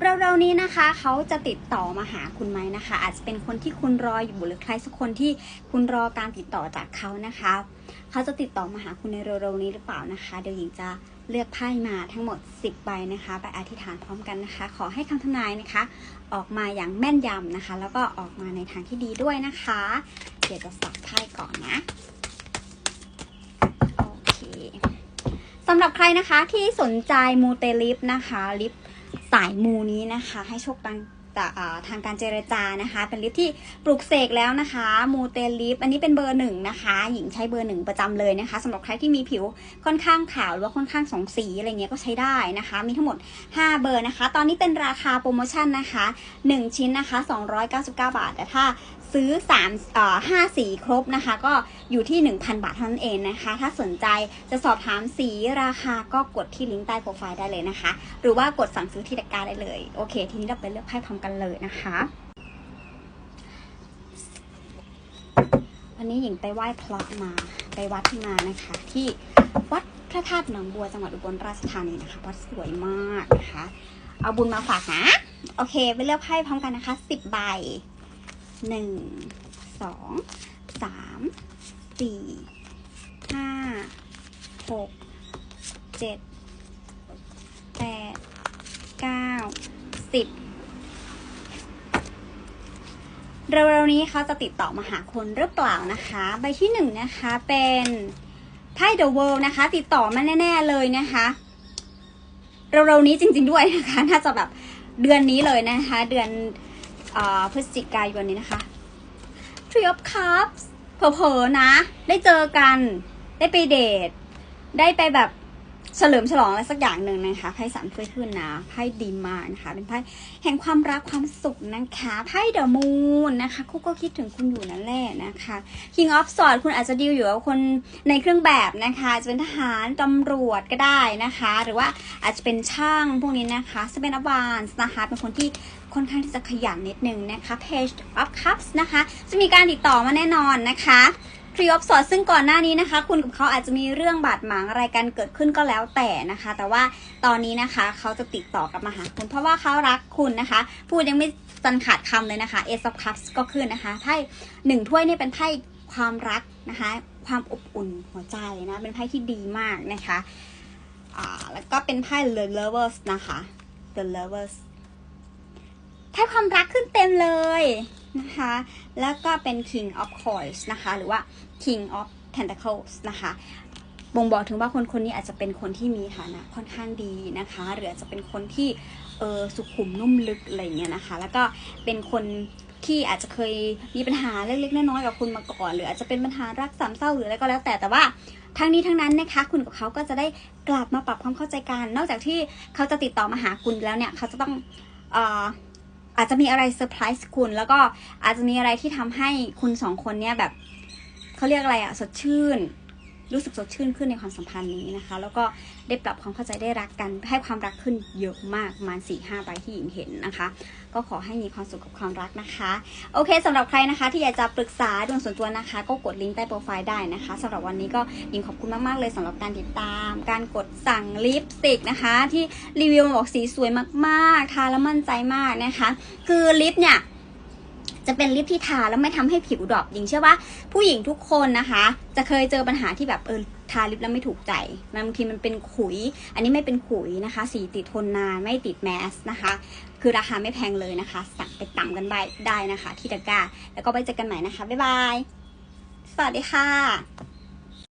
เร็วๆนี้นะคะเขาจะติดต่อมาหาคุณไหมนะคะ อาจจะเป็นคนที่คุณรออยู่หรือใครสักคนที่คุณรอการติดต่อจากเขานะคะเขาจะติดต่อมาหาคุณในเร็วๆนี้หรือเปล่านะคะ เดี๋ยวหญิงจะเลือกไพ่มาทั้งหมด 10 ใบนะคะไปอธิษฐานพร้อมกันนะคะ ขอให้คำทำนายนะคะ ออกมาอย่างแม่นยำนะคะ แล้วก็ออกมาในทางที่ดีด้วยนะคะเดี๋ยวจะสับไพ่ก่อนนะโอเคสำหรับใครนะคะที่สนใจมูเตลิฟนะคะลิฟายมูนี้นะคะ ให้โชคดังทางการเจรจานะคะ เป็นลิฟที่ปลุกเสกแล้วนะคะ มูเตลิฟอันนี้เป็นเบอร์หนึ่งนะคะ หญิงใช้เบอร์หนึ่งประจำเลยนะคะสำหรับใครที่มีผิวค่อนข้างขาวหรือว่าค่อนข้างสองสีอะไรเงี้ยก็ใช้ได้นะคะ มีทั้งหมด 5 เบอร์นะคะ ตอนนี้เป็นราคาโปรโมชั่นนะคะ 1 ชิ้นนะคะ 299 บาท แต่ถ้า ซื้อ3เอ่อ5สีครบนะคะ ก็อยู่ที่ 1,000 บาทเท่านั้นเองนะคะ ถ้าสนใจจะสอบถามสีราคาก็กดที่ลิงก์ใต้โปรไฟล์ได้เลยนะคะ หรือว่ากดสั่งซื้อที่ตะกร้าได้เลย โอเค ทีนี้เราไปเลือกไพ่พร้อมกันเลยนะคะวันนี้หญิงไปไหว้พระมาไปวัดมานะคะ ที่วัดพระธาตุหนองบัวจังหวัดอุบลราชธานีนะคะวัดสวยมากนะคะ เอาบุญมาฝากนะ โอเค ไปเลือกไพ่พร้อมกันนะคะสิบใบ หนึ่งสองสามสี่ห้าหกเจ็ดแปดเก้าสิบเร็วๆนี้เขาจะติดต่อมาหาคนหรือเปล่านะคะ ใบที่หนึ่งนะคะเป็นไพ่ The World นะคะ ติดต่อมาแน่ๆเลยนะคะ เร็วๆนี้จริง ๆด้วยนะคะ น่าจะแบบเดือนนี้เลยนะคะ เดือน พฤศจิกายนนี้นะคะ Tree of Cups เผลอๆนะ ได้เจอกัน ได้ไปเดท ได้ไปแบบ เฉลิมฉลองอะไรสักอย่างหนึ่งนะคะไพ่สามถ้วยขึ้นนะไพ่ดีมากนะคะ เป็นไพ่แห่งความรักความสุขนะคะไพ่เดอะมูนนะคะคู่ก็คิดถึงคุณอยู่นั่นแหละนะคะ King of Swords คุณอาจจะดีลอยู่กับคนในเครื่องแบบนะคะอาจจะเป็นทหารตำรวจก็ได้นะคะ หรือว่าอาจจะเป็นช่างพวกนี้นะคะจะเปนอ v a n c e นะคะเป็นคนที่ค่อนข้างที่จะขยันนิดนึงนะคะ Page of Cups นะคะ จะมีการติดต่อมาแน่นอนนะคะ ทรีออฟสอดซึ่งก่อนหน้านี้นะคะ คุณกับเขาอาจจะมีเรื่องบาดหมางอะไรกันเกิดขึ้นก็แล้วแต่นะคะ แต่ว่าตอนนี้นะคะเขาจะติดต่อกลับมาหาคุณเพราะว่าเขารักคุณนะคะ พูดยังไม่จันขาดคำเลยนะคะ Ace of Cups ก็ขึ้นนะคะไพ่หนึ่งถ้วยนี่เป็นไพ่ความรักนะคะ ความอบอุ่นหัวใจนะเป็นไพ่ที่ดีมากนะคะอ่าแล้วก็เป็นไพ่ The Lovers นะคะ The Lovers ไพ่ความรักขึ้นเต็มเลย นะคะ แล้วก็เป็น King of Coins นะคะ หรือว่า King of Pentacles นะคะบ่งบอกถึงว่าคนคนนี้อาจจะเป็นคนที่มีฐานะค่อนข้างดีนะคะ หรืออาจจะเป็นคนที่เออสุขุมนุ่มลึกอะไรเงี้ยนะคะ แล้วก็เป็นคนที่อาจจะเคยมีปัญหาเล็กๆน้อยๆกับคุณมาก่อน หรืออาจจะเป็นปัญหารักสามเศร้าหรืออะไรก็แล้วแต่แต่ว่าทั้งนี้ทั้งนั้นนะคะ คุณกับเขาก็จะได้กลับมาปรับความเข้าใจกัน นอกจากที่เขาจะติดต่อมาหาคุณแล้วเนี่ยเขาจะต้องเออ อาจจะมีอะไรเซอร์ไพรส์คุณ แล้วก็อาจจะมีอะไรที่ทำให้คุณสองคนเนี่ยแบบเขาเรียกอะไรอะสดชื่น รู้สึกสดชื่นขึ้นในความสัมพันธ์นี้นะคะ แล้วก็ได้ปรับความเข้าใจได้รักกันให้ความรักขึ้นเยอะมากประมาณ4ี่ห้าใบที่หญิงเห็นนะคะ ก็ขอให้มีความสุขกับความรักนะคะ โอเคสำหรับใครนะคะ ที่อยากจะปรึกษาดวงส่วนตัวนะคะ ก็กดลิงก์ใต้โปรไฟล์ได้นะคะสำหรับวันนี้ก็หญิงขอบคุณมากๆเลยสำหรับการติดตาม การกดสั่งลิปสติกนะคะ ที่รีวิวมาบอกสีสวยมากๆทาแล้วมั่นใจมากนะคะ คือลิปเนี่ย จะเป็นลิปที่ทาแล้วไม่ทำให้ผิวดรอปหญิงเชื่อว่าผู้หญิงทุกคนนะคะ จะเคยเจอปัญหาที่แบบเออทาลิปแล้วไม่ถูกใจบางทีมันเป็นขุย อันนี้ไม่เป็นขุยนะคะ สีติดทนนานไม่ติดแมสนะคะ คือราคาไม่แพงเลยนะคะ สั่งไปต่ำกันไปได้นะคะ ที่ตะกร้า แล้วก็ไปเจอกันใหม่นะคะ บ๊ายบาย สวัสดีค่ะ